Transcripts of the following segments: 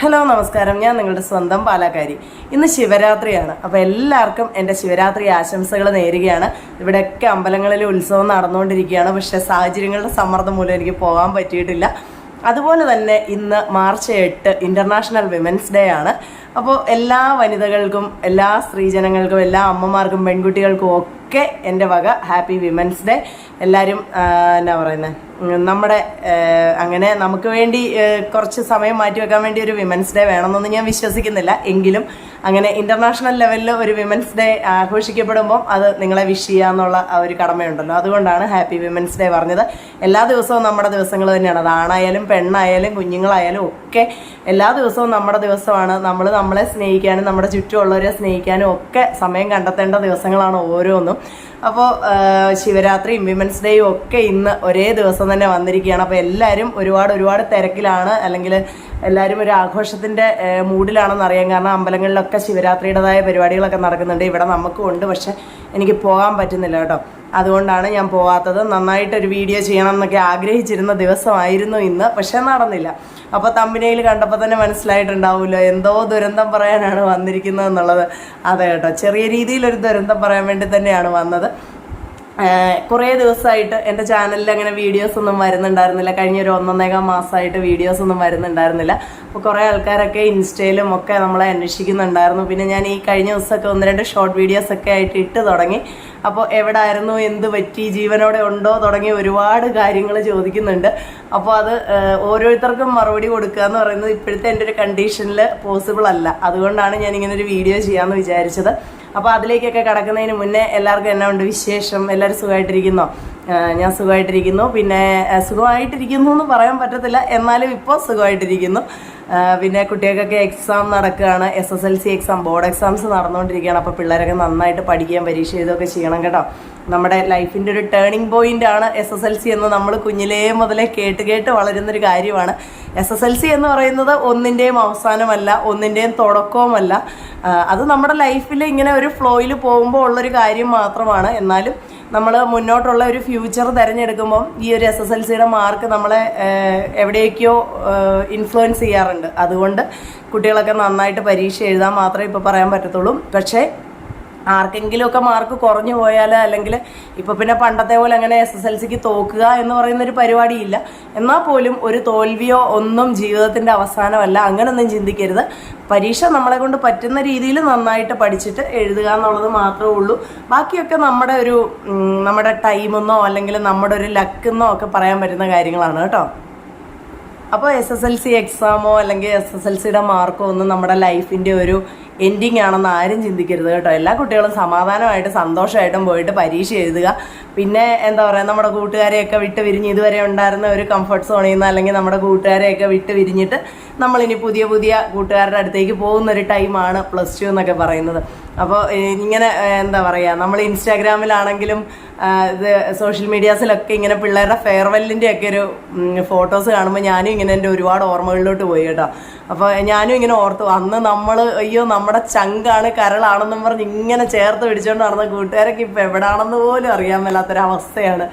Hello നമസ്കാരം. ഞാൻ നിങ്ങളുടെ സ്വന്തം പാലക്കാരി. ഇന്ന് ശിവരാത്രിയാണ്. അപ്പോൾ എല്ലാവർക്കും എന്റെ ശിവരാത്രി ആശംസകൾ നേരുകയാണ്. ഇവിടെയൊക്കെ അമ്പലങ്ങളിൽ ഉത്സവം നടന്നുകൊണ്ടിരിക്കുകയാണ്. പക്ഷേ സാഹചര്യങ്ങളുടെ സമ്മർദ്ദം മൂലം എനിക്ക് പോകാൻ പറ്റിയിട്ടില്ല. അതുപോലെ തന്നെ ഇന്ന് മാർച്ച് എട്ട് ഇന്റർനാഷണൽ വിമൻസ് ഡേ ആണ്. അപ്പോൾ എല്ലാ വനിതകൾക്കും എല്ലാ സ്ത്രീജനങ്ങൾക്കും എല്ലാ അമ്മമാർക്കും പെൺകുട്ടികൾക്കും ഒക്കെ എന്റെ വക ഹാപ്പി വിമൻസ് ഡേ എല്ലാവരും എന്നാ പറയുന്നത് നമ്മുടെ അങ്ങനെ നമുക്ക് വേണ്ടി കുറച്ച് സമയം മാറ്റി വെക്കാൻ വേണ്ടി ഒരു വിമൻസ് ഡേ വേണമെന്നൊന്നും ഞാൻ വിശ്വസിക്കുന്നില്ല. എങ്കിലും അങ്ങനെ ഇന്റർനാഷണൽ ലെവലിൽ ഒരു വിമൻസ് ഡേ ആഘോഷിക്കപ്പെടുമ്പോൾ അത് നിങ്ങളെ വിഷ് ചെയ്യാന്നുള്ള ആ ഒരു കടമയുണ്ടല്ലോ. അതുകൊണ്ടാണ് ഹാപ്പി വിമൻസ് ഡേ പറഞ്ഞത്. എല്ലാ ദിവസവും നമ്മുടെ ദിവസങ്ങൾ തന്നെയാണ്. അത് ആണായാലും പെണ്ണായാലും കുഞ്ഞുങ്ങളായാലും ഒക്കെ എല്ലാ ദിവസവും നമ്മുടെ ദിവസമാണ്. നമ്മൾ നമ്മളെ സ്നേഹിക്കാനും നമ്മുടെ ചുറ്റുമുള്ളവരെ സ്നേഹിക്കാനും ഒക്കെ സമയം കണ്ടെത്തേണ്ട ദിവസങ്ങളാണ് ഓരോന്നും. അപ്പോൾ ശിവരാത്രിയും വിമൻസ് ഡേയും ഒക്കെ ഇന്ന് ഒരേ ദിവസം തന്നെ വന്നിരിക്കുകയാണ്. അപ്പോൾ എല്ലാവരും ഒരുപാട് ഒരുപാട് തിരക്കിലാണ്. അല്ലെങ്കിൽ എല്ലാവരും ഒരു ആഘോഷത്തിന്റെ മൂഡിലാണെന്ന് അറിയാം. കാരണം അമ്പലങ്ങളിലൊക്കെ ശിവരാത്രിയുടേതായ പരിപാടികളൊക്കെ നടക്കുന്നുണ്ട്. ഇവിടെ നമുക്കും ഉണ്ട്. പക്ഷെ എനിക്ക് പോകാൻ പറ്റുന്നില്ല കേട്ടോ. അതുകൊണ്ടാണ് ഞാൻ പോവാത്തത്. നന്നായിട്ടൊരു വീഡിയോ ചെയ്യണം എന്നൊക്കെ ആഗ്രഹിച്ചിരുന്ന ദിവസമായിരുന്നു ഇന്ന് പക്ഷെ നടന്നില്ല. അപ്പോൾ തമ്പിനയിൽ കണ്ടപ്പോൾ തന്നെ മനസ്സിലായിട്ടുണ്ടാവുമല്ലോ എന്തോ ദുരന്തം പറയാനാണ് വന്നിരിക്കുന്നത് എന്നുള്ളത്. അതെ കേട്ടോ ചെറിയ രീതിയിലൊരു ദുരന്തം പറയാൻ വേണ്ടി തന്നെയാണ് വന്നത്. കുറേ ദിവസമായിട്ട് എന്റെ ചാനലിൽ അങ്ങനെ വീഡിയോസ് ഒന്നും വരുന്നുണ്ടായിരുന്നില്ല. കഴിഞ്ഞ ഒരു ഒന്നൊന്നേകാം മാസമായിട്ട് വീഡിയോസ് ഒന്നും വരുന്നുണ്ടായിരുന്നില്ല. അപ്പോൾ കുറേ ആൾക്കാരൊക്കെ ഇൻസ്റ്റയിലും ഒക്കെ നമ്മളെ അന്വേഷിക്കുന്നുണ്ടായിരുന്നു. പിന്നെ ഞാൻ ഈ കഴിഞ്ഞ ദിവസമൊക്കെ ഒന്ന് രണ്ട് ഷോർട്ട് വീഡിയോസൊക്കെ ആയിട്ട് ഇട്ട് തുടങ്ങി. അപ്പോൾ എവിടെ ആയിരുന്നു എന്ത് പറ്റി ജീവനോടെ ഉണ്ടോ തുടങ്ങി ഒരുപാട് കാര്യങ്ങൾ ചോദിക്കുന്നുണ്ട്. അപ്പോൾ അത് ഓരോരുത്തർക്കും മറുപടി കൊടുക്കുക എന്ന് പറയുന്നത് ഇപ്പോഴത്തെ എന്റെ ഒരു കണ്ടീഷനിൽ പോസിബിൾ അല്ല. അതുകൊണ്ടാണ് ഞാൻ ഇങ്ങനെ ഒരു വീഡിയോ ചെയ്യാമെന്ന് വിചാരിച്ചത്. അപ്പോൾ അതിലേക്കൊക്കെ കടക്കുന്നതിന് മുന്നേ എല്ലാവർക്കും എന്നാ ഉണ്ട് വിശേഷം? എല്ലാവരും സുഖമായിട്ടിരിക്കുന്നോ? ഞാൻ സുഖമായിട്ടിരിക്കുന്നു. പിന്നെ സുഖമായിട്ടിരിക്കുന്നു എന്ന് പറയാൻ പറ്റത്തില്ല. എന്നാലും ഇപ്പോൾ സുഖമായിട്ടിരിക്കുന്നു. പിന്നെ കുട്ടികൾക്കൊക്കെ എക്സാം നടക്കുകയാണ്. S S L C exam board exams നടന്നുകൊണ്ടിരിക്കുകയാണ്. അപ്പോൾ പിള്ളേരൊക്കെ നന്നായിട്ട് പഠിക്കുകയും പരീക്ഷ എഴുതുകയൊക്കെ ചെയ്യണം കേട്ടോ. നമ്മുടെ ലൈഫിന്റെ ഒരു ടേണിംഗ് പോയിന്റ് ആണ് എസ് എസ് എൽ സി എന്ന് നമ്മൾ കുഞ്ഞിലേ മുതലേ കേട്ട് കേട്ട് വളരുന്നൊരു കാര്യമാണ്. എസ് എസ് എൽ സി എന്ന് പറയുന്നത് ഒന്നിന്റെയും അവസാനമല്ല ഒന്നിന്റെയും തുടക്കവുമല്ല. അത് നമ്മുടെ ലൈഫിൽ ഇങ്ങനെ ഒരു ഫ്ലോയിൽ പോകുമ്പോൾ ഉള്ളൊരു കാര്യം മാത്രമാണ്. എന്നാലും നമ്മൾ മുന്നോട്ടുള്ള ഒരു ഫ്യൂച്ചർ തിരഞ്ഞെടുക്കുമ്പം ഈ ഒരു എസ് എസ് എൽ സിയുടെ മാർക്ക് നമ്മളെ എവിടേക്കോ ഇൻഫ്ലുവൻസ് ചെയ്യാറുണ്ട്. അതുകൊണ്ട് കുട്ടികളൊക്കെ നന്നായിട്ട് പരീക്ഷ എഴുതാൻ മാത്രമേ ഇപ്പോൾ പറയാൻ പറ്റത്തുള്ളൂ. പക്ഷേ ആർക്കെങ്കിലുമൊക്കെ മാർക്ക് കുറഞ്ഞു പോയാൽ അല്ലെങ്കിൽ ഇപ്പൊ പിന്നെ പണ്ടത്തെ പോലെ അങ്ങനെ എസ് എസ് എൽ സിക്ക് തോക്കുക എന്ന് പറയുന്ന ഒരു പരിപാടിയില്ല. എന്നാൽ പോലും ഒരു തോൽവിയോ ഒന്നും ജീവിതത്തിന്റെ അവസാനമല്ല. അങ്ങനൊന്നും ചിന്തിക്കരുത്. പരീക്ഷ നമ്മളെ കൊണ്ട് പറ്റുന്ന രീതിയിൽ നന്നായിട്ട് പഠിച്ചിട്ട് എഴുതുക എന്നുള്ളത് മാത്രമേ ഉള്ളൂ. ബാക്കിയൊക്കെ നമ്മുടെ ഒരു നമ്മുടെ ടൈമെന്നോ അല്ലെങ്കിൽ നമ്മുടെ ഒരു ലക്കെന്നോ ഒക്കെ പറയാൻ പറ്റുന്ന കാര്യങ്ങളാണ് കേട്ടോ. അപ്പോൾ എസ് എസ് എൽ സി എക്സാമോ അല്ലെങ്കിൽ എസ് എസ് എൽ സിയുടെ മാർക്കോ ഒന്നും നമ്മുടെ ലൈഫിന്റെ ഒരു എൻഡിങ് ആണെന്ന് ആരും ചിന്തിക്കരുത് കേട്ടോ. എല്ലാ കുട്ടികളും സമാധാനമായിട്ട് സന്തോഷമായിട്ടും പോയിട്ട് പരീക്ഷ എഴുതുക. പിന്നെ എന്താ പറയുക നമ്മുടെ കൂട്ടുകാരെയൊക്കെ വിട്ട് വിരിഞ്ഞ് ഇതുവരെ ഉണ്ടായിരുന്ന ഒരു കംഫർട്ട് സോണിൽ നിന്ന് അല്ലെങ്കിൽ നമ്മുടെ കൂട്ടുകാരെയൊക്കെ വിട്ട് വിരിഞ്ഞിട്ട് നമ്മളിനി പുതിയ പുതിയ കൂട്ടുകാരുടെ അടുത്തേക്ക് പോകുന്ന ഒരു ടൈമാണ് പ്ലസ് ടു എന്നൊക്കെ പറയുന്നത്. അപ്പോൾ ഇങ്ങനെ എന്താ പറയുക നമ്മൾ ഇൻസ്റ്റാഗ്രാമിലാണെങ്കിലും ഇത് സോഷ്യൽ മീഡിയാസിലൊക്കെ ഇങ്ങനെ പിള്ളേരുടെ ഫെയർവെല്ലിന്റെ ഒക്കെ ഒരു ഫോട്ടോസ് കാണുമ്പോൾ ഞാനും ഇങ്ങനെ എന്റെ ഒരുപാട് ഓർമ്മകളിലോട്ട് പോയി കേട്ടോ. അപ്പോൾ ഞാനും ഇങ്ങനെ ഓർത്തു അന്ന് നമ്മൾ അയ്യോ നമ്മുടെ ചങ്കാണ് കരളാണെന്നും പറഞ്ഞ് ഇങ്ങനെ ചേർത്ത് പിടിച്ചുകൊണ്ട് നടന്ന കൂട്ടുകാരൊക്കെ ഇപ്പോൾ എവിടാണെന്ന് പോലും അറിയാൻ മേലാത്തൊരവസ്ഥയാണ്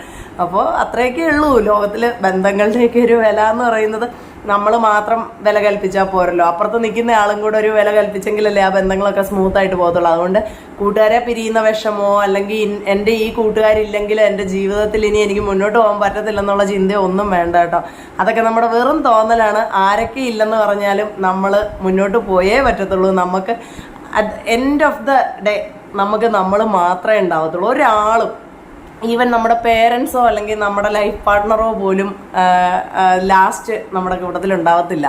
അപ്പോൾ അത്രയൊക്കെ ഉള്ളൂ. ലോകത്തിൽ ബന്ധങ്ങളുടെയൊക്കെ ഒരു വില എന്ന് പറയുന്നത് നമ്മൾ മാത്രം വില കൽപ്പിച്ചാൽ പോരല്ലോ. അപ്പുറത്ത് നിൽക്കുന്ന ആളും കൂടെ ഒരു വില കൽപ്പിച്ചെങ്കിലല്ലേ ആ ബന്ധങ്ങളൊക്കെ സ്മൂത്ത് ആയിട്ട് പോകത്തുള്ളൂ. അതുകൊണ്ട് കൂട്ടുകാരെ പിരിയുന്ന വിഷമോ അല്ലെങ്കിൽ എന്റെ ഈ കൂട്ടുകാരില്ലെങ്കിൽ എന്റെ ജീവിതത്തിൽ ഇനി എനിക്ക് മുന്നോട്ട് പോകാൻ പറ്റത്തില്ലെന്നുള്ള ചിന്തയോ ഒന്നും വേണ്ട കേട്ടോ. അതൊക്കെ നമ്മുടെ വെറും തോന്നലാണ്. ആരൊക്കെ ഇല്ലെന്ന് പറഞ്ഞാലും നമ്മൾ മുന്നോട്ട് പോയേ പറ്റത്തുള്ളൂ. നമുക്ക് at end of the day നമുക്ക് നമ്മൾ മാത്രമേ ഉണ്ടാവത്തുള്ളൂ. ഒരാളും ഈവൻ നമ്മുടെ പേരൻസോ അല്ലെങ്കിൽ നമ്മുടെ ലൈഫ് പാർട്ട്ണറോ പോലും ലാസ്റ്റ് നമ്മുടെ കൂട്ടത്തിൽ ഉണ്ടാവത്തില്ല.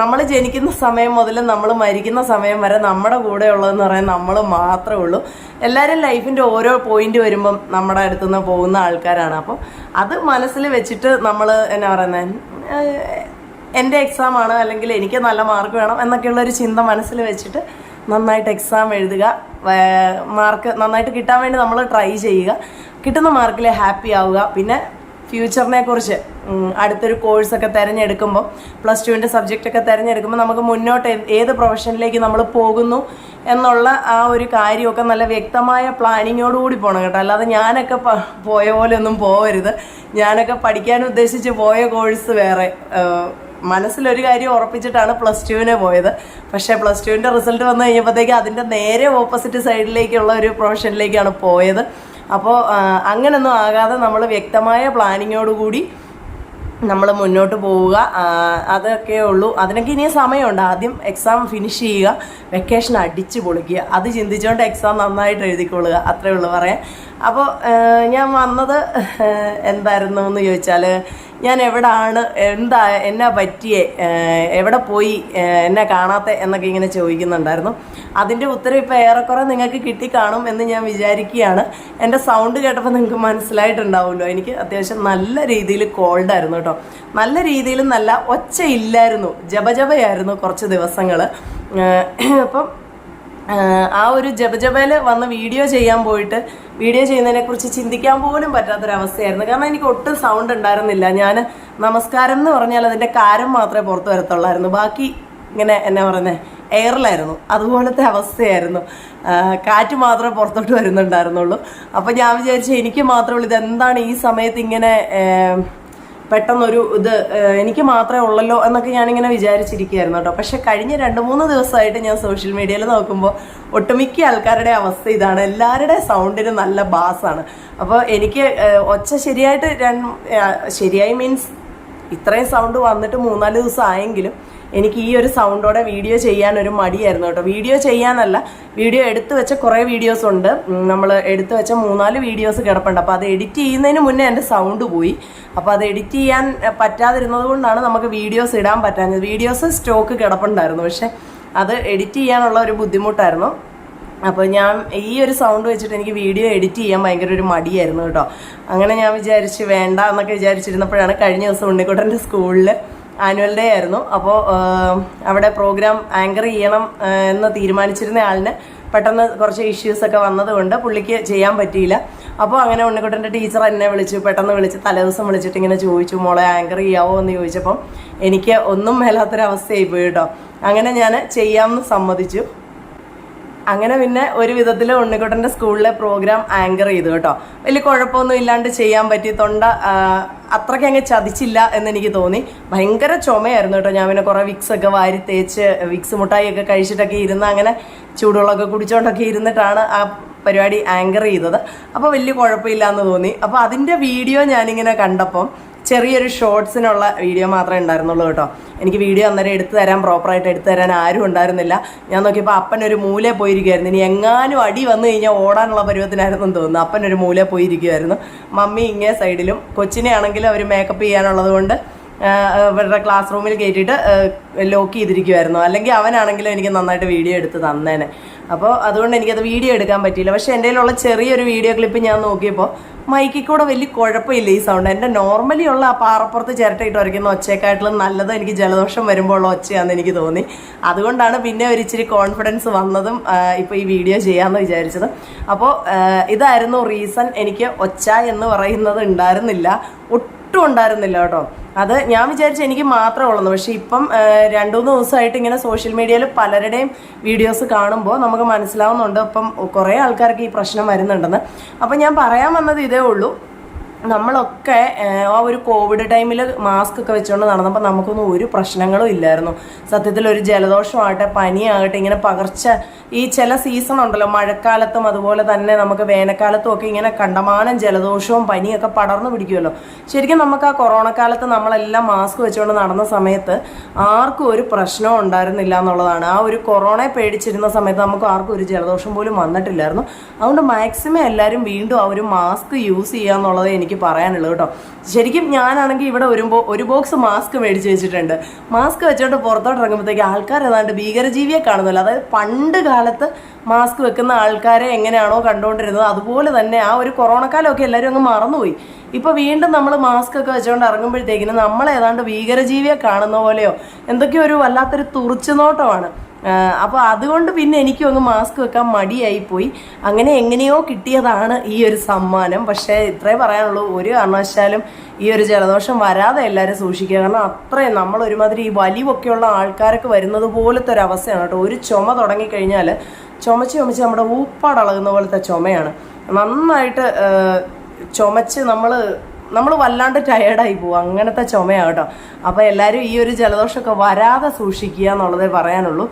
നമ്മൾ ജനിക്കുന്ന സമയം മുതൽ നമ്മൾ മരിക്കുന്ന സമയം വരെ നമ്മുടെ കൂടെ ഉള്ളതെന്ന് പറയാൻ നമ്മൾ മാത്രമേ ഉള്ളൂ. എല്ലാവരും ലൈഫിന്റെ ഓരോ പോയിന്റ് വരുമ്പം നമ്മുടെ അടുത്തുനിന്ന് പോകുന്ന ആൾക്കാരാണ്. അപ്പം അത് മനസ്സിൽ വെച്ചിട്ട് നമ്മൾ എന്നാ പറയുന്നത് എന്റെ എക്സാമാണ് അല്ലെങ്കിൽ എനിക്ക് നല്ല മാർക്ക് വേണം എന്നൊക്കെയുള്ള ഒരു ചിന്ത മനസ്സിൽ വെച്ചിട്ട് നന്നായിട്ട് എക്സാം എഴുതുക. മാർക്ക് നന്നായിട്ട് കിട്ടാൻ വേണ്ടി നമ്മൾ ട്രൈ ചെയ്യുക. കിട്ടുന്ന മാർക്കിൽ ഹാപ്പി ആവുക. പിന്നെ ഫ്യൂച്ചറിനെ കുറിച്ച് അടുത്തൊരു കോഴ്സൊക്കെ തിരഞ്ഞെടുക്കുമ്പോൾ പ്ലസ് ടുവിന്റെ സബ്ജക്റ്റൊക്കെ തിരഞ്ഞെടുക്കുമ്പോൾ നമുക്ക് മുന്നോട്ട് ഏത് പ്രൊഫഷനിലേക്ക് നമ്മൾ പോകുന്നു എന്നുള്ള ആ ഒരു കാര്യമൊക്കെ നല്ല വ്യക്തമായ പ്ലാനിങ്ങോടുകൂടി പോകണം കേട്ടോ. അല്ലാതെ ഞാനൊക്കെ പോയ പോലെ ഒന്നും പോകരുത് ഞാനൊക്കെ പഠിക്കാൻ ഉദ്ദേശിച്ച് പോയ കോഴ്സ് വേറെ മനസ്സിലൊരു കാര്യം ഉറപ്പിച്ചിട്ടാണ് പ്ലസ് ടുവിന് പോയത്. പക്ഷേ പ്ലസ് ടുവിന്റെ റിസൾട്ട് വന്നു കഴിഞ്ഞപ്പോഴത്തേക്ക് അതിന്റെ നേരെ ഓപ്പോസിറ്റ് സൈഡിലേക്കുള്ള ഒരു പ്രൊഫഷനിലേക്കാണ് പോയത്. അപ്പോൾ അങ്ങനൊന്നും ആകാതെ നമ്മൾ വ്യക്തമായ പ്ലാനിങ്ങോടുകൂടി നമ്മൾ മുന്നോട്ട് പോവുക. അതൊക്കെ ഉള്ളൂ. അതിനൊക്കെ ഇനിയും സമയമുണ്ട്. ആദ്യം എക്സാം ഫിനിഷ് ചെയ്യുക വെക്കേഷൻ അടിച്ച് പൊളിക്കുക. അത് ചിന്തിച്ചുകൊണ്ട് എക്സാം നന്നായിട്ട് എഴുതിക്കൊള്ളുക. അത്രേ ഉള്ളൂ പറയാൻ. അപ്പോൾ ഞാൻ വന്നത് എന്തായിരുന്നു എന്ന് ചോദിച്ചാൽ ഞാൻ എവിടാണ് എന്താ എന്നെ പറ്റിയേ എവിടെ പോയി എന്നെ കാണാത്ത എന്നൊക്കെ ഇങ്ങനെ ചോദിക്കുന്നുണ്ടായിരുന്നു. അതിന്റെ ഉത്തരം ഇപ്പോൾ ഏറെക്കുറെ നിങ്ങൾക്ക് കിട്ടിക്കാണും എന്ന് ഞാൻ വിചാരിക്കുകയാണ്. എന്റെ സൗണ്ട് കേട്ടപ്പോൾ നിങ്ങൾക്ക് മനസ്സിലായിട്ടുണ്ടാവുമല്ലോ. എനിക്ക് അത്യാവശ്യം നല്ല രീതിയിൽ കോൾഡ് ആയിരുന്നു കേട്ടോ. നല്ല രീതിയിൽ നല്ല ഒച്ചയില്ലായിരുന്നു ജപജപയായിരുന്നു കുറച്ച് ദിവസങ്ങൾ അപ്പം ആ ഒരു ജപജപയിൽ വന്ന് വീഡിയോ ചെയ്യാൻ പോയിട്ട് വീഡിയോ ചെയ്യുന്നതിനെ കുറിച്ച് ചിന്തിക്കാൻ പോലും പറ്റാത്തൊരവസ്ഥയായിരുന്നു. കാരണം എനിക്ക് ഒട്ടും സൗണ്ട് ഉണ്ടായിരുന്നില്ല. ഞാൻ നമസ്കാരം എന്ന് പറഞ്ഞാൽ അതിന്റെ കാരം മാത്രമേ പുറത്തു വരത്തുള്ളായിരുന്നു. ബാക്കി ഇങ്ങനെ എന്നാ പറയുന്നത് എയറിലായിരുന്നു അതുപോലത്തെ അവസ്ഥയായിരുന്നു. കാറ്റ് മാത്രമേ പുറത്തോട്ട് വരുന്നുണ്ടായിരുന്നുള്ളൂ. അപ്പോൾ ഞാൻ വിചാരിച്ചു എനിക്ക് മാത്രമേ ഉള്ളൂ ഇതെന്താണ് ഈ സമയത്ത് ഇങ്ങനെ പെട്ടെന്നൊരു ഇത് എനിക്ക് മാത്രമേ ഉള്ളല്ലോ എന്നൊക്കെ ഞാനിങ്ങനെ വിചാരിച്ചിരിക്കുകയായിരുന്നു കേട്ടോ. പക്ഷെ കഴിഞ്ഞ രണ്ട് മൂന്ന് ദിവസമായിട്ട് ഞാൻ സോഷ്യൽ മീഡിയയിൽ നോക്കുമ്പോൾ ഒട്ടുമിക്ക ആൾക്കാരുടെ അവസ്ഥ ഇതാണ്. എല്ലാവരുടെ സൗണ്ടിന് നല്ല ബാസാണ്. അപ്പോൾ എനിക്ക് ഒച്ച ശരിയായിട്ട് രണ്ട് ശരിയായി മീൻസ് ഇത്രയും സൗണ്ട് വന്നിട്ട് മൂന്നാൽ ദിവസം ആയെങ്കിലും എനിക്ക് ഈ ഒരു സൗണ്ടോടെ വീഡിയോ ചെയ്യാൻ ഒരു മടിയായിരുന്നു കേട്ടോ. വീഡിയോ ചെയ്യാനല്ല വീഡിയോ എടുത്തു വെച്ച കുറേ വീഡിയോസ് ഉണ്ട്. നമ്മൾ എടുത്തു വെച്ച മൂന്നാൽ വീഡിയോസ് കിടപ്പുണ്ട്. അപ്പോൾ അത് എഡിറ്റ് ചെയ്യുന്നതിന് മുന്നേ എന്റെ സൗണ്ട് പോയി. അപ്പോൾ അത് എഡിറ്റ് ചെയ്യാൻ പറ്റാതിരുന്നത് കൊണ്ടാണ് നമുക്ക് വീഡിയോസ് ഇടാൻ പറ്റാഞ്ഞത്. Videos stock കിടപ്പുണ്ടായിരുന്നു. പക്ഷേ അത് എഡിറ്റ് ചെയ്യാനുള്ള ഒരു ബുദ്ധിമുട്ടായിരുന്നു. അപ്പോൾ ഞാൻ ഈ ഒരു സൗണ്ട് വെച്ചിട്ട് എനിക്ക് വീഡിയോ എഡിറ്റ് ചെയ്യാൻ ഭയങ്കര ഒരു മടിയായിരുന്നു കേട്ടോ. അങ്ങനെ ഞാൻ വിചാരിച്ച് വേണ്ട എന്നൊക്കെ വിചാരിച്ചിരുന്നപ്പോഴാണ് കഴിഞ്ഞ ദിവസം ഉണ്ണിക്കുട്ടന്റെ സ്കൂളിൽ ആനുവൽ ഡേ ആയിരുന്നു. അപ്പോൾ അവിടെ പ്രോഗ്രാം ആങ്കർ ചെയ്യണം എന്ന് തീരുമാനിച്ചിരുന്ന ആളിന് പെട്ടെന്ന് കുറച്ച് ഇഷ്യൂസ് ഒക്കെ വന്നതുകൊണ്ട് പുള്ളിക്ക് ചെയ്യാൻ പറ്റിയില്ല. അപ്പോൾ അങ്ങനെ ഉണ്ണിക്കുട്ടന്റെ ടീച്ചർ എന്നെ വിളിച്ചു പെട്ടെന്ന് വിളിച്ച് തലേദിവസം വിളിച്ചിട്ട് ഇങ്ങനെ ചോദിച്ചു മോളെ ആങ്കർ ചെയ്യാവോ? എന്ന് ചോദിച്ചപ്പം എനിക്ക് ഒന്നും മേലാത്തൊരവസ്ഥയായി പോയി കേട്ടോ. അങ്ങനെ ഞാൻ ചെയ്യാമെന്ന് സമ്മതിച്ചു. അങ്ങനെ പിന്നെ ഒരു വിധത്തിൽ ഉണ്ണിക്കുട്ടന്റെ സ്കൂളിലെ പ്രോഗ്രാം ആങ്കർ ചെയ്തു കേട്ടോ. വലിയ കുഴപ്പമൊന്നും ഇല്ലാണ്ട് ചെയ്യാൻ പറ്റി. തൊണ്ട അത്രയ്ക്ക് അങ്ങ് ചതിച്ചില്ല എന്നെനിക്ക് തോന്നി. ഭയങ്കര ചുമയായിരുന്നു കേട്ടോ. ഞാൻ പിന്നെ കുറേ വിക്സ് ഒക്കെ വാരി തേച്ച് വിക്സ് മുട്ടായിയൊക്കെ കഴിച്ചിട്ടൊക്കെ ഇരുന്ന് അങ്ങനെ ചൂടുവെള്ളമൊക്കെ കുടിച്ചോണ്ടൊക്കെ ഇരുന്നിട്ടാണ് ആ പരിപാടി ആങ്കർ ചെയ്തത്. അപ്പോൾ വലിയ കുഴപ്പമില്ല എന്ന് തോന്നി. അപ്പോൾ അതിന്റെ വീഡിയോ ഞാനിങ്ങനെ കണ്ടപ്പം ചെറിയൊരു ഷോർട്സിനുള്ള വീഡിയോ മാത്രമേ ഉണ്ടായിരുന്നുള്ളൂ കേട്ടോ. എനിക്ക് വീഡിയോ അന്നേരം എടുത്തു തരാൻ പ്രോപ്പറായിട്ട് എടുത്തു തരാൻ ആരും ഉണ്ടായിരുന്നില്ല. ഞാൻ നോക്കിയപ്പോൾ അപ്പനൊരു മൂലെ പോയിരിക്കുമായിരുന്നു ഇനി എങ്ങാനും അടി വന്നു കഴിഞ്ഞാൽ ഓടാനുള്ള പരുവത്തിനായിരുന്നു തോന്നുന്നു. അപ്പനൊരു മൂലെ പോയിരിക്കുമായിരുന്നു മമ്മി ഇങ്ങേ സൈഡിലും. കൊച്ചിനെ ആണെങ്കിൽ അവർ മേക്കപ്പ് ചെയ്യാനുള്ളത് കൊണ്ട് ഇവരുടെ ക്ലാസ് റൂമിൽ കയറ്റിയിട്ട് ലോക്ക് ചെയ്തിരിക്കുമായിരുന്നു അല്ലെങ്കിൽ അവനാണെങ്കിലും എനിക്ക് നന്നായിട്ട് വീഡിയോ എടുത്ത് തന്നേനെ. അപ്പോൾ അതുകൊണ്ട് എനിക്കത് വീഡിയോ എടുക്കാൻ പറ്റിയില്ല. പക്ഷേ എന്റെ കയ്യിലുള്ള ചെറിയൊരു വീഡിയോ ക്ലിപ്പ് ഞാൻ നോക്കിയപ്പോൾ മൈക്കിൽ കൂടെ വലിയ കുഴപ്പമില്ല ഈ സൗണ്ട് എന്റെ നോർമലി ഉള്ള ആ പാറപ്പുറത്ത് ചിരട്ടയിട്ട് വരയ്ക്കുന്ന ഒച്ചയെക്കാട്ടിലും നല്ലത് എനിക്ക് ജലദോഷം വരുമ്പോൾ ഉള്ള ഒച്ചയാണെന്ന് എനിക്ക് തോന്നി. അതുകൊണ്ടാണ് പിന്നെ ഒരു ഇച്ചിരി കോൺഫിഡൻസ് വന്നതും ഇപ്പോൾ ഈ വീഡിയോ ചെയ്യാമെന്ന് വിചാരിച്ചത്. അപ്പോൾ ഇതായിരുന്നു റീസൺ എനിക്ക് ഒച്ച എന്ന് പറയുന്നത് ഉണ്ടായിരുന്നില്ല. ഒട്ടും ഉണ്ടായിരുന്നില്ല കേട്ടോ. അത് ഞാൻ വിചാരിച്ചു എനിക്ക് മാത്രമേ ഉള്ളൂ പക്ഷെ ഇപ്പം രണ്ടു മൂന്ന് ദിവസമായിട്ട് ഇങ്ങനെ സോഷ്യൽ മീഡിയയിൽ പലരുടെയും വീഡിയോസ് കാണുമ്പോൾ നമുക്ക് മനസ്സിലാവുന്നുണ്ട്. അപ്പം കുറേ ആൾക്കാർക്ക് ഈ പ്രശ്നം വരുന്നുണ്ടെന്ന്. അപ്പം ഞാൻ പറയാൻ വന്നത് ഇതേ ഉള്ളൂ. നമ്മളൊക്കെ ആ ഒരു കോവിഡ് ടൈമിൽ മാസ്ക് ഒക്കെ വെച്ചുകൊണ്ട് നടന്നപ്പോൾ നമുക്കൊന്നും ഒരു പ്രശ്നങ്ങളും ഇല്ലായിരുന്നു. സത്യത്തിൽ ഒരു ജലദോഷമാകട്ടെ പനിയാകട്ടെ ഇങ്ങനെ പകർച്ച ഈ ചില സീസൺ ഉണ്ടല്ലോ മഴക്കാലത്തും അതുപോലെ തന്നെ നമുക്ക് വേനൽക്കാലത്തും ഒക്കെ ഇങ്ങനെ കണ്ടമാനം ജലദോഷവും പനിയൊക്കെ പടർന്നു പിടിക്കുമല്ലോ ശരിക്കും നമുക്ക് ആ കൊറോണ കാലത്ത് നമ്മളെല്ലാം മാസ്ക് വെച്ചുകൊണ്ട് നടന്ന സമയത്ത് ആർക്കും ഒരു പ്രശ്നവും ഉണ്ടായിരുന്നില്ല എന്നുള്ളതാണ്. ആ ഒരു കൊറോണയെ പേടിച്ചിരുന്ന സമയത്ത് നമുക്ക് ആർക്കും ഒരു ജലദോഷം പോലും വന്നിട്ടില്ലായിരുന്നു. അതുകൊണ്ട് മാക്സിമം എല്ലാവരും വീണ്ടും ആ ഒരു മാസ്ക് യൂസ് ചെയ്യുക എന്നുള്ളത് എനിക്ക് പറയാനുള്ളൂ കേട്ടോ. ശരിക്കും ഞാനാണെങ്കിൽ ഇവിടെ ബോ- ഒരു ബോക്സ് മാസ്ക് മേടിച്ച് വെച്ചിട്ടുണ്ട്. മാസ്ക് വെച്ചോണ്ട് പുറത്തോട്ട് ഇറങ്ങുമ്പോഴത്തേക്ക് ആൾക്കാർ ഏതാണ്ട് ഭീകരജീവിയെ കാണുന്നില്ല അതായത് പണ്ട് കാലത്ത് മാസ്ക് വെക്കുന്ന ആൾക്കാരെ എങ്ങനെയാണോ കണ്ടുകൊണ്ടിരുന്നത്. അതുപോലെ തന്നെ ആ ഒരു കൊറോണ കാലമൊക്കെ എല്ലാവരും അങ്ങ് മറന്നുപോയി. ഇപ്പോൾ വീണ്ടും നമ്മൾ മാസ്ക് ഒക്കെ വെച്ചുകൊണ്ട് ഇറങ്ങുമ്പോഴത്തേക്കിനും നമ്മൾ ഏതാണ്ട് ഭീകരജീവിയെ കാണുന്ന പോലെയോ? എന്തൊക്കെയോ ഒരു വല്ലാത്തൊരു തുറച്ചുനോട്ടമാണ് അപ്പോൾ അതുകൊണ്ട് പിന്നെ എനിക്കും അങ്ങ് മാസ്ക് വെക്കാൻ മടിയായി പോയി അങ്ങനെ എങ്ങനെയോ കിട്ടിയതാണ് ഈ ഒരു സമ്മാനം. പക്ഷേ ഇത്രേ പറയാനുള്ളൂ ഒരു കാരണവശാലും ഈ ഒരു ജലദോഷം വരാതെ എല്ലാവരും സൂക്ഷിക്കുക. കാരണം അത്രയും നമ്മൾ ഒരുമാതിരി ഈ വലിവൊക്കെയുള്ള ആൾക്കാർക്ക് വരുന്നത് പോലത്തെ ഒരു അവസ്ഥയാണ് കേട്ടോ. ഒരു ചുമ തുടങ്ങിക്കഴിഞ്ഞാൽ ചുമച്ച് ചുമച്ച് നമ്മുടെ ഊപ്പാടളകുന്ന പോലത്തെ ചുമയാണ്. നന്നായിട്ട് ചുമച്ച് നമ്മൾ നമ്മൾ വല്ലാണ്ട് ടയേർഡായി പോകും അങ്ങനത്തെ ചുമയാണ് കേട്ടോ അപ്പോൾ എല്ലാവരും ഈ ഒരു ജലദോഷമൊക്കെ വരാതെ സൂക്ഷിക്കുക എന്നുള്ളതേ പറയാനുള്ളൂ.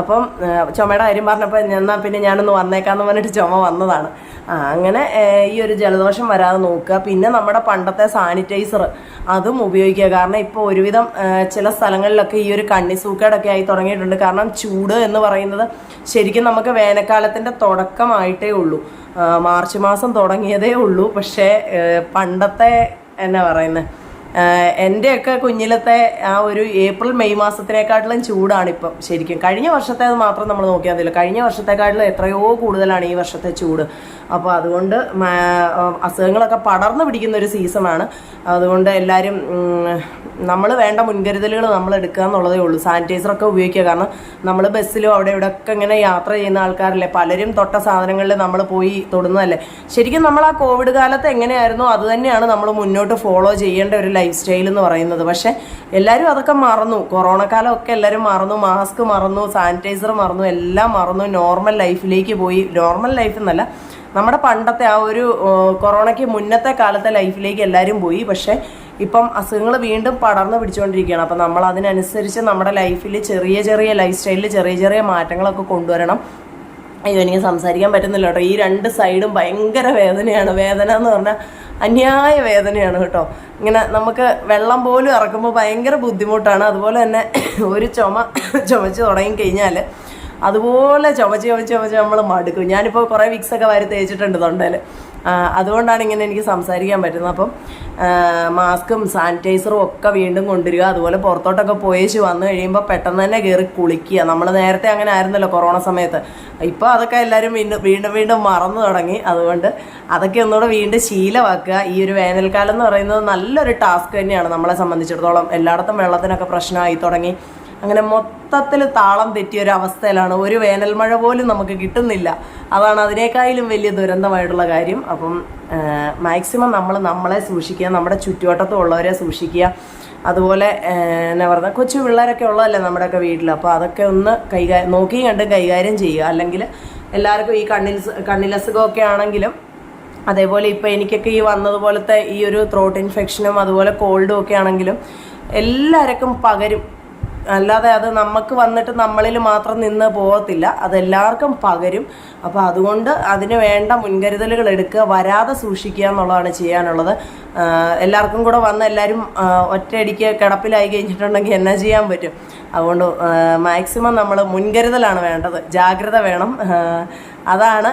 അപ്പം ചുമയുടെ കാര്യം പറഞ്ഞപ്പോൾ എന്നാൽ പിന്നെ ഞാനൊന്ന് വന്നേക്കാന്ന് പറഞ്ഞിട്ട് ചുമ വന്നതാണ്. അങ്ങനെ ഈ ഒരു ജലദോഷം വരാതെ നോക്കുക. പിന്നെ നമ്മുടെ പണ്ടത്തെ സാനിറ്റൈസർ അതും ഉപയോഗിക്കുക. കാരണം ഇപ്പോൾ ഒരുവിധം ചില സ്ഥലങ്ങളിലൊക്കെ ഈ ഒരു കണ്ണിസൂക്കേടൊക്കെ ആയി തുടങ്ങിയിട്ടുണ്ട്. കാരണം ചൂട് എന്ന് പറയുന്നത് ശരിക്കും നമുക്ക് വേനൽക്കാലത്തിന്റെ തുടക്കമായിട്ടേ ഉള്ളൂ. മാർച്ച് മാസം തുടങ്ങിയതേ ഉള്ളൂ. പക്ഷേ പണ്ടത്തെ എന്നാ പറയുന്നത് എന്റെയൊക്കെ കുഞ്ഞിലത്തെ ആ ഒരു ഏപ്രിൽ മെയ് മാസത്തിനേക്കാട്ടിലും ചൂടാണ് ഇപ്പം ശരിക്കും. കഴിഞ്ഞ വർഷത്തേത് മാത്രം നമ്മൾ നോക്കിയാൽ മതിയല്ലോ. കഴിഞ്ഞ വർഷത്തെക്കാട്ടിലും എത്രയോ കൂടുതലാണ് ഈ വർഷത്തെ ചൂട്. അപ്പോൾ അതുകൊണ്ട് അസുഖങ്ങളൊക്കെ പടർന്നു പിടിക്കുന്ന ഒരു സീസണാണ്. അതുകൊണ്ട് എല്ലാവരും നമ്മൾ വേണ്ട മുൻകരുതലുകൾ നമ്മൾ എടുക്കുക എന്നുള്ളതേ ഉള്ളൂ. സാനിറ്റൈസറൊക്കെ ഉപയോഗിക്കുക. കാരണം നമ്മൾ ബസ്സിലും അവിടെ ഇവിടെ ഒക്കെ ഇങ്ങനെ യാത്ര ചെയ്യുന്ന ആൾക്കാരല്ലേ? പലരും തൊട്ട സാധനങ്ങളിൽ നമ്മൾ പോയി തൊടുന്നതല്ലേ? ശരിക്കും നമ്മൾ ആ കോവിഡ് കാലത്ത് എങ്ങനെയായിരുന്നു അത് തന്നെയാണ് നമ്മൾ മുന്നോട്ട് ഫോളോ ചെയ്യേണ്ട ഒരു ലൈഫ് സ്റ്റൈൽ എന്ന് പറയുന്നത്. പക്ഷേ എല്ലാവരും അതൊക്കെ മറന്നു. കൊറോണ കാലമൊക്കെ എല്ലാവരും മറന്നു. മാസ്ക് മറന്നു. സാനിറ്റൈസർ മറന്നു. എല്ലാം മറന്നു. നോർമൽ ലൈഫിലേക്ക് പോയി. നോർമൽ ലൈഫ് എന്നല്ല നമ്മുടെ പണ്ടത്തെ ആ ഒരു കൊറോണയ്ക്ക് മുന്നത്തെ കാലത്തെ ലൈഫിലേക്ക് എല്ലാവരും പോയി. പക്ഷേ ഇപ്പം അസുഖങ്ങൾ വീണ്ടും പടർന്നു പിടിച്ചുകൊണ്ടിരിക്കുകയാണ്. അപ്പം നമ്മൾ അതിനനുസരിച്ച് നമ്മുടെ ലൈഫിൽ ചെറിയ ചെറിയ ലൈഫ് സ്റ്റൈലിൽ ചെറിയ ചെറിയ മാറ്റങ്ങളൊക്കെ കൊണ്ടുവരണം. അയ്യോ എനിക്ക് സംസാരിക്കാൻ പറ്റുന്നില്ല കേട്ടോ. ഈ രണ്ട് സൈഡും ഭയങ്കര വേദനയാണ്. വേദന എന്ന് പറഞ്ഞാൽ അന്യായ വേദനയാണ് കേട്ടോ. ഇങ്ങനെ നമുക്ക് വെള്ളം പോലും ഇറക്കുമ്പോൾ ഭയങ്കര ബുദ്ധിമുട്ടാണ്. അതുപോലെ തന്നെ ഒരു ചുമ ചുമച്ച് തുടങ്ങി കഴിഞ്ഞാൽ അതുപോലെ ചുമച്ച് ചുമച്ച് ചുമച്ച് നമ്മൾ മടുക്കും. ഞാനിപ്പോൾ കുറേ വിക്സൊക്കെ വാരി തേച്ചിട്ടുണ്ട് തൊണ്ടയിൽ അതുകൊണ്ടാണ് ഇങ്ങനെ എനിക്ക് സംസാരിക്കാൻ പറ്റുന്നത്. അപ്പം മാസ്കും സാനിറ്റൈസറും ഒക്കെ വീണ്ടും കൊണ്ടുവരിക. അതുപോലെ പുറത്തോട്ടൊക്കെ പോയേച്ച് വന്നു കഴിയുമ്പോൾ പെട്ടെന്ന് തന്നെ കയറി കുളിക്കുക. നമ്മൾ നേരത്തെ അങ്ങനെ ആയിരുന്നല്ലോ കൊറോണ സമയത്ത്. ഇപ്പോൾ അതൊക്കെ എല്ലാവരും വീണ്ടും വീണ്ടും വീണ്ടും മറന്നു തുടങ്ങി. അതുകൊണ്ട് അതൊക്കെ ഒന്നുകൂടെ വീണ്ടും ശീലമാക്കുക. ഈ ഒരു വേനൽക്കാലം എന്ന് പറയുന്നത് നല്ലൊരു ടാസ്ക് തന്നെയാണ് നമ്മളെ സംബന്ധിച്ചിടത്തോളം. എല്ലായിടത്തും വെള്ളത്തിനൊക്കെ പ്രശ്നമായി തുടങ്ങി. അങ്ങനെ മൊത്തത്തിൽ താളം തെറ്റിയ ഒരു അവസ്ഥയിലാണ്. ഒരു വേനൽ മഴ പോലും നമുക്ക് കിട്ടുന്നില്ല. അതാണ് അതിനേക്കാളും വലിയ ദുരന്തമായിട്ടുള്ള കാര്യം. അപ്പം മാക്സിമം നമ്മൾ നമ്മളെ സൂക്ഷിക്കുക നമ്മുടെ ചുറ്റുവട്ടത്തുള്ളവരെ സൂക്ഷിക്കുക. അതുപോലെ എന്നാ പറയുക കൊച്ചു പിള്ളേരൊക്കെ ഉള്ളതല്ലേ നമ്മുടെയൊക്കെ വീട്ടിൽ അപ്പോൾ അതൊക്കെ ഒന്ന് കൈകാര്യം നോക്കിയും കണ്ടും കൈകാര്യം ചെയ്യുക. അല്ലെങ്കിൽ എല്ലാവർക്കും ഈ കണ്ണിൽ കണ്ണിലസുഖമൊക്കെ ആണെങ്കിലും അതേപോലെ ഇപ്പോൾ എനിക്കൊക്കെ ഈ വന്നതുപോലത്തെ ഈ ഒരു ത്രോട്ട് ഇൻഫെക്ഷനും അതുപോലെ കോൾഡും ഒക്കെ ആണെങ്കിലും എല്ലാവർക്കും പകരും അല്ലാതെ അത് നമുക്ക് വന്നിട്ട് നമ്മളിൽ മാത്രം നിന്ന് പോകത്തില്ല. അതെല്ലാവർക്കും പകരും. അപ്പോൾ അതുകൊണ്ട് അതിന് വേണ്ട മുൻകരുതലുകൾ എടുക്കുക വരാതെ സൂക്ഷിക്കുക എന്നുള്ളതാണ് ചെയ്യാനുള്ളത്. എല്ലാവർക്കും കൂടെ വന്ന് എല്ലാവരും ഒറ്റയടിക്ക് കിടപ്പിലായി കഴിഞ്ഞിട്ടുണ്ടെങ്കിൽ എന്നാ ചെയ്യാൻ പറ്റും? അതുകൊണ്ട് മാക്സിമം നമ്മൾ മുൻകരുതലാണ് വേണ്ടത്. ജാഗ്രത വേണം. അതാണ്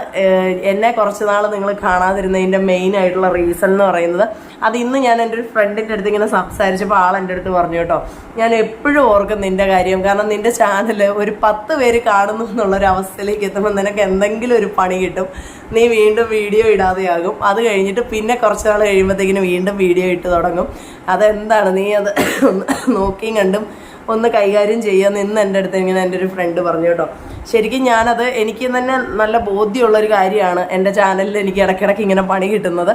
എന്നെ കുറച്ച് നാൾ നിങ്ങൾ കാണാതിരുന്നതിന്റെ മെയിൻ ആയിട്ടുള്ള റീസൺ എന്ന് പറയുന്നത്. അത് ഇന്ന് ഞാൻ എന്റെ ഒരു ഫ്രണ്ടിന്റെ അടുത്ത് ഇങ്ങനെ സംസാരിച്ചപ്പോൾ ആൾ എന്റെ അടുത്ത് പറഞ്ഞു കേട്ടോ ഞാൻ എപ്പോഴും ഓർക്കും നിന്റെ കാര്യം കാരണം നിന്റെ ചാനൽ ഒരു പത്ത് പേര് കാണുന്നു എന്നുള്ളൊരു അവസ്ഥയിലേക്ക് എത്തുമ്പോൾ നിനക്ക് എന്തെങ്കിലും ഒരു പണി കിട്ടും. നീ വീണ്ടും വീഡിയോ ഇടാതെയാകും. അത് കഴിഞ്ഞിട്ട് പിന്നെ കുറച്ച് നാൾ കഴിയുമ്പോഴത്തേക്കിനും വീണ്ടും വീഡിയോ ഇട്ട് തുടങ്ങും. അതെന്താണ്? നീ അത് നോക്കിയും കണ്ടും ഒന്ന് കൈകാര്യം ചെയ്യാന്ന് ഇന്ന് എന്റെ അടുത്ത് ഇങ്ങനെ എന്റെ ഒരു ഫ്രണ്ട് പറഞ്ഞു കേട്ടോ. ശരിക്കും ഞാനത് എനിക്ക് തന്നെ നല്ല ബോധ്യമുള്ളൊരു കാര്യമാണ് എന്റെ ചാനലിൽ എനിക്ക് ഇടയ്ക്കിടയ്ക്ക് ഇങ്ങനെ പണി കിട്ടുന്നത്.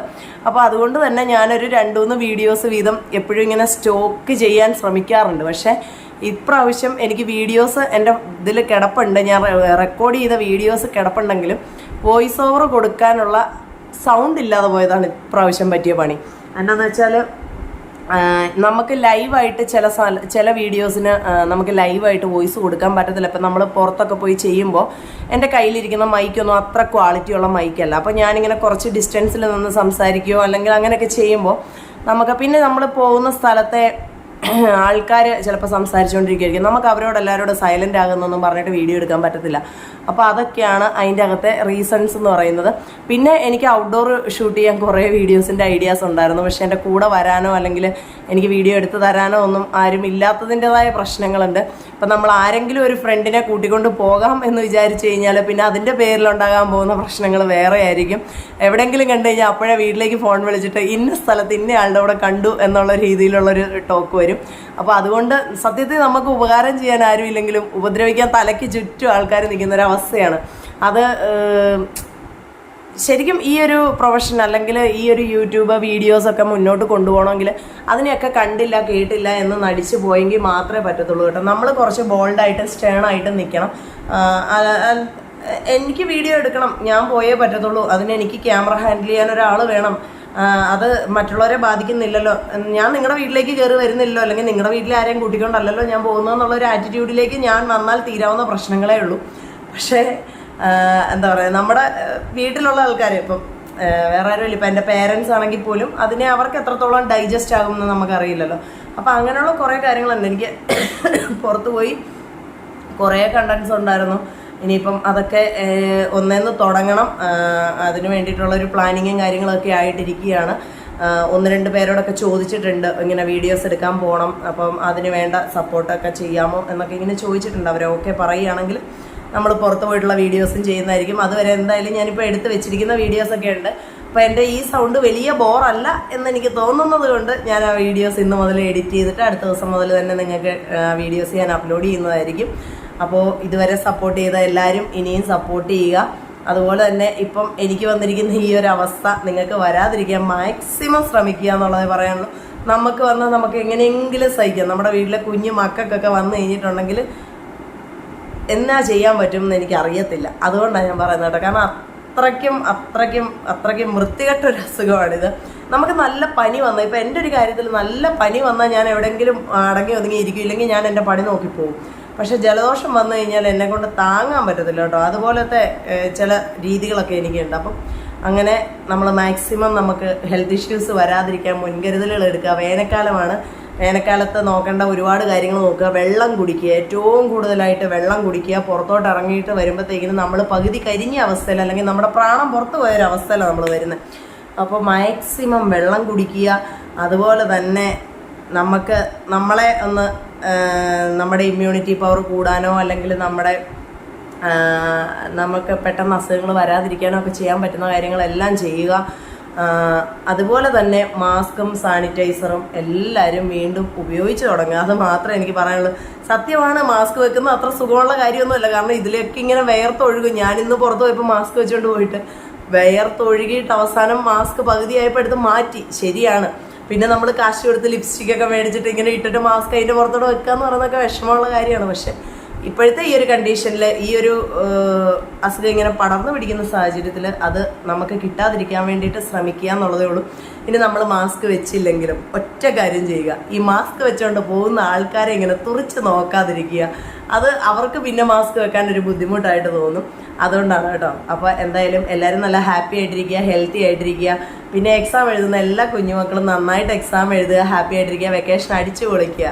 അപ്പോൾ അതുകൊണ്ട് തന്നെ ഞാനൊരു രണ്ട് മൂന്ന് വീഡിയോസ് വീതം എപ്പോഴും ഇങ്ങനെ സ്റ്റോക്ക് ചെയ്യാൻ ശ്രമിക്കാറുണ്ട്. പക്ഷേ ഇപ്രാവശ്യം എനിക്ക് വീഡിയോസ് എന്റെ ഇതിൽ കിടപ്പുണ്ട്. ഞാൻ റെക്കോർഡ് ചെയ്ത വീഡിയോസ് കിടപ്പുണ്ടെങ്കിലും വോയിസ് ഓവർ കൊടുക്കാനുള്ള സൗണ്ട് ഇല്ലാതെ പോയതാണ് ഇപ്രാവശ്യം പറ്റിയ പണി. എന്നാന്ന് വെച്ചാൽ നമുക്ക് ലൈവായിട്ട് ചില സ്ഥല ചില വീഡിയോസിന് നമുക്ക് ലൈവായിട്ട് വോയിസ് കൊടുക്കാൻ പറ്റത്തില്ല. ഇപ്പം നമ്മൾ പുറത്തൊക്കെ പോയി ചെയ്യുമ്പോൾ എന്റെ കയ്യിലിരിക്കുന്ന മൈക്കൊന്നും അത്ര ക്വാളിറ്റിയുള്ള മൈക്കല്ല അപ്പോൾ ഞാനിങ്ങനെ കുറച്ച് ഡിസ്റ്റൻസിൽ നിന്ന് സംസാരിക്കുകയോ അല്ലെങ്കിൽ അങ്ങനെയൊക്കെ ചെയ്യുമ്പോൾ നമുക്ക് പിന്നെ നമ്മൾ പോകുന്ന സ്ഥലത്തെ ആൾക്കാർ ചിലപ്പോൾ സംസാരിച്ചുകൊണ്ടിരിക്കുകയായിരിക്കും നമുക്ക് അവരോട് എല്ലാവരോടും സൈലന്റ് ആകുന്നൊന്നും പറഞ്ഞിട്ട് വീഡിയോ എടുക്കാൻ പറ്റത്തില്ല. അപ്പോൾ അതൊക്കെയാണ് അതിന്റെ അകത്തെ റീസൺസ് എന്ന് പറയുന്നത്. പിന്നെ എനിക്ക് ഔട്ട്ഡോർ ഷൂട്ട് ചെയ്യാൻ കുറേ വീഡിയോസിന്റെ ഐഡിയാസ് ഉണ്ടായിരുന്നു. പക്ഷേ എന്റെ കൂടെ വരാനോ അല്ലെങ്കിൽ എനിക്ക് വീഡിയോ എടുത്ത് തരാനോ ഒന്നും ആരും ഇല്ലാത്തതിന്റെതായ പ്രശ്നങ്ങളുണ്ട്. ഇപ്പം നമ്മൾ ആരെങ്കിലും ഒരു ഫ്രണ്ടിനെ കൂട്ടിക്കൊണ്ട് പോകാം എന്ന് വിചാരിച്ചു കഴിഞ്ഞാൽ പിന്നെ അതിന്റെ പേരിലുണ്ടാകാൻ പോകുന്ന പ്രശ്നങ്ങൾ വേറെ ആയിരിക്കും. എവിടെയെങ്കിലും കണ്ടു കഴിഞ്ഞാൽ അപ്പോഴേ വീട്ടിലേക്ക് ഫോൺ വിളിച്ചിട്ട് ഇന്ന സ്ഥലത്ത് ഇന്ന ആളുടെ അവിടെ കണ്ടു എന്നുള്ള രീതിയിലുള്ളൊരു ടോക്ക് വരും അപ്പോൾ അതുകൊണ്ട് സത്യത്തിൽ നമുക്ക് ഉപകാരം ചെയ്യാൻ ആരും ഇല്ലെങ്കിലും ഉപദ്രവിക്കാൻ തലയ്ക്ക് ചുറ്റും ആൾക്കാർ നിൽക്കുന്ന ഒരു അവസ്ഥയാണ് അത് ശരിക്കും ഈ ഒരു പ്രൊഫഷൻ അല്ലെങ്കിൽ ഈ ഒരു യൂട്യൂബ് വീഡിയോസൊക്കെ മുന്നോട്ട് കൊണ്ടുപോകണമെങ്കിൽ അതിനെയൊക്കെ കണ്ടില്ല കേട്ടില്ല എന്ന് നടിച്ചു പോയെങ്കിൽ മാത്രമേ പറ്റത്തുള്ളൂ കേട്ടോ. നമ്മൾ കുറച്ച് ബോൾഡായിട്ട് സ്റ്റേൺ ആയിട്ട് നിൽക്കണം എനിക്ക് വീഡിയോ എടുക്കണം ഞാൻ പോയേ പറ്റത്തുള്ളൂ അതിനെനിക്ക് ക്യാമറ ഹാൻഡിൽ ചെയ്യാൻ ഒരാൾ വേണം. അത് മറ്റുള്ളവരെ ബാധിക്കുന്നില്ലല്ലോ. ഞാൻ നിങ്ങളുടെ വീട്ടിലേക്ക് കയറി വരുന്നില്ലല്ലോ അല്ലെങ്കിൽ നിങ്ങളുടെ വീട്ടിൽ ആരെയും കൂട്ടിക്കൊണ്ടല്ലല്ലോ ഞാൻ പോകുന്നതെന്നുള്ള ഒരു ആറ്റിറ്റ്യൂഡിലേക്ക് ഞാൻ വന്നാൽ തീരാവുന്ന പ്രശ്നങ്ങളേ ഉള്ളൂ. പക്ഷേ എന്താ പറയുക നമ്മുടെ വീട്ടിലുള്ള ആൾക്കാർ ഇപ്പം വേറെ ആരും ഇപ്പം എന്റെ പേരൻസ് ആണെങ്കിൽ പോലും അതിനെ അവർക്ക് എത്രത്തോളം ഡൈജസ്റ്റ് ആകുമെന്ന് നമുക്കറിയില്ലല്ലോ. അപ്പം അങ്ങനെയുള്ള കുറേ കാര്യങ്ങളുണ്ട്. എനിക്ക് പുറത്തുപോയി കുറേ കണ്ടൻസ് ഉണ്ടായിരുന്നു. ഇനിയിപ്പം അതൊക്കെ ഒന്നേന്ന് തുടങ്ങണം. അതിനു അതിന് വേണ്ടിയിട്ടുള്ള ഒരു പ്ലാനിങ്ങും കാര്യങ്ങളൊക്കെ ആയിട്ടിരിക്കുകയാണ്. ഒന്ന് രണ്ട് പേരോടൊക്കെ ചോദിച്ചിട്ടുണ്ട് ഇങ്ങനെ വീഡിയോസ് എടുക്കാൻ പോകണം അപ്പം അതിന് വേണ്ട സപ്പോർട്ടൊക്കെ ചെയ്യാമോ എന്നൊക്കെ ഇങ്ങനെ ചോദിച്ചിട്ടുണ്ട്. അവർ ഓക്കെ പറയുകയാണെങ്കിൽ നമ്മൾ പുറത്ത് പോയിട്ടുള്ള വീഡിയോസും ചെയ്യുന്നതായിരിക്കും. അതുവരെ എന്തായാലും ഞാനിപ്പോൾ എടുത്ത് വെച്ചിരിക്കുന്ന വീഡിയോസൊക്കെ ഉണ്ട്. അപ്പോൾ എന്റെ ഈ സൗണ്ട് വലിയ ബോറല്ല എന്നെനിക്ക് തോന്നുന്നത് കൊണ്ട് ഞാൻ ആ വീഡിയോസ് ഇന്ന് മുതൽ എഡിറ്റ് ചെയ്തിട്ട് അടുത്ത ദിവസം മുതൽ തന്നെ നിങ്ങൾക്ക് വീഡിയോസ് ഞാൻ അപ്ലോഡ് ചെയ്യുന്നതായിരിക്കും. അപ്പോൾ ഇതുവരെ സപ്പോർട്ട് ചെയ്ത എല്ലാവരും ഇനിയും സപ്പോർട്ട് ചെയ്യുക. അതുപോലെ തന്നെ ഇപ്പം എനിക്ക് വന്നിരിക്കുന്ന ഈ ഒരു അവസ്ഥ നിങ്ങൾക്ക് വരാതിരിക്കാൻ മാക്സിമം ശ്രമിക്കുക എന്നുള്ളത് പറയാനുള്ളൂ നമുക്ക് വന്ന് നമുക്ക് എങ്ങനെയെങ്കിലും സഹിക്കാം. നമ്മുടെ വീട്ടിലെ കുഞ്ഞു മക്കൾക്കൊക്കെ വന്നു കഴിഞ്ഞിട്ടുണ്ടെങ്കിൽ എന്നാ ചെയ്യാൻ പറ്റും എന്ന് എനിക്ക് അറിയത്തില്ല. അതുകൊണ്ടാണ് ഞാൻ പറയുന്നത് കേട്ടോ. കാരണം അത്രയ്ക്കും അത്രയ്ക്കും അത്രയ്ക്കും വൃത്തികെട്ട ഒരു അസുഖമാണിത്. നമുക്ക് നല്ല പനി വന്നാൽ ഇപ്പം എന്റെ ഒരു കാര്യത്തിൽ നല്ല പനി വന്നാൽ ഞാൻ എവിടെയെങ്കിലും അടങ്ങി ഒതുങ്ങി ഇരിക്കും. ഇല്ലെങ്കിൽ ഞാൻ എന്റെ പണി നോക്കി പോകും പക്ഷെ ജലദോഷം വന്നു കഴിഞ്ഞാൽ എന്നെ കൊണ്ട് താങ്ങാൻ പറ്റത്തില്ല കേട്ടോ. അതുപോലത്തെ ചില രീതികളൊക്കെ എനിക്കുണ്ട്. അപ്പം അങ്ങനെ നമ്മൾ മാക്സിമം നമുക്ക് ഹെൽത്ത് ഇഷ്യൂസ് വരാതിരിക്കാൻ മുൻകരുതലുകൾ എടുക്കുക. വേനൽക്കാലമാണ്. വേനൽക്കാലത്ത് നോക്കേണ്ട ഒരുപാട് കാര്യങ്ങൾ നോക്കുക. വെള്ളം കുടിക്കുക. ഏറ്റവും കൂടുതലായിട്ട് വെള്ളം കുടിക്കുക. പുറത്തോട്ട് ഇറങ്ങിയിട്ട് വരുമ്പോഴത്തേക്കിനും നമ്മൾ പകുതി കരിഞ്ഞ അവസ്ഥയിൽ അല്ലെങ്കിൽ നമ്മുടെ പ്രാണം പുറത്തു പോയ ഒരു അവസ്ഥയിലാണ് നമ്മൾ വരുന്നത്. അപ്പോൾ മാക്സിമം വെള്ളം കുടിക്കുക. അതുപോലെ തന്നെ നമുക്ക് നമ്മളെ ഒന്ന് നമ്മുടെ ഇമ്മ്യൂണിറ്റി പവർ കൂടാനോ അല്ലെങ്കിൽ നമ്മുടെ നമുക്ക് പെട്ടെന്ന് അസുഖങ്ങൾ വരാതിരിക്കാനോ ഒക്കെ ചെയ്യാൻ പറ്റുന്ന കാര്യങ്ങളെല്ലാം ചെയ്യുക. അതുപോലെ തന്നെ മാസ്കും സാനിറ്റൈസറും എല്ലാവരും വീണ്ടും ഉപയോഗിച്ച് തുടങ്ങുക. അത് മാത്രമേ എനിക്ക് പറയാനുള്ളൂ. സത്യമാണ് മാസ്ക് വെക്കുന്നത് അത്ര സുഖമുള്ള കാര്യമൊന്നുമല്ല. കാരണം ഇതിലേക്ക് ഇങ്ങനെ വേർത്തൊഴുകും. ഞാനിന്ന് പുറത്ത് പോയപ്പോൾ മാസ്ക് വെച്ചുകൊണ്ട് പോയിട്ട് വേർത്തൊഴുകിയിട്ട് അവസാനം മാസ്ക് പകുതിയായപ്പോൾ എടുത്ത് മാറ്റി. ശരിയാണ്. പിന്നെ നമ്മൾ കാശ് കൊടുത്ത് ലിപ്സ്റ്റിക് ഒക്കെ മേടിച്ചിട്ട് ഇങ്ങനെ ഇട്ടിട്ട് മാസ്ക് അതിന്റെ പുറത്തോട്ട് വെക്കുക എന്ന് പറയുന്നതൊക്കെ വിഷമമുള്ള കാര്യമാണ്. പക്ഷെ ഇപ്പോഴത്തെ ഈ ഒരു കണ്ടീഷനിൽ ഈ ഒരു അസുഖം ഇങ്ങനെ പടർന്നു പിടിക്കുന്ന സാഹചര്യത്തിൽ അത് നമുക്ക് കിട്ടാതിരിക്കാൻ വേണ്ടിയിട്ട് ശ്രമിക്കുക എന്നുള്ളതേ ഉള്ളൂ. ഇനി നമ്മൾ മാസ്ക് വെച്ചില്ലെങ്കിലും ഒറ്റ കാര്യം ചെയ്യുക. ഈ മാസ്ക് വെച്ചുകൊണ്ട് പോകുന്ന ആൾക്കാരെ ഇങ്ങനെ തുറിച്ച് നോക്കാതിരിക്കുക. അത് അവർക്ക് പിന്നെ മാസ്ക് വെക്കാൻ ഒരു ബുദ്ധിമുട്ടായിട്ട് തോന്നും. അതുകൊണ്ടാണ് കേട്ടോ. അപ്പോൾ എന്തായാലും എല്ലാവരും നല്ല ഹാപ്പി ആയിട്ടിരിക്കുക ഹെൽത്തി ആയിട്ടിരിക്കുക. പിന്നെ എക്സാം എഴുതുന്ന എല്ലാ കുഞ്ഞുമക്കളും നന്നായിട്ട് എക്സാം എഴുതുക ഹാപ്പി ആയിട്ടിരിക്കുക വെക്കേഷൻ അടിച്ചു പൊളിക്കുക.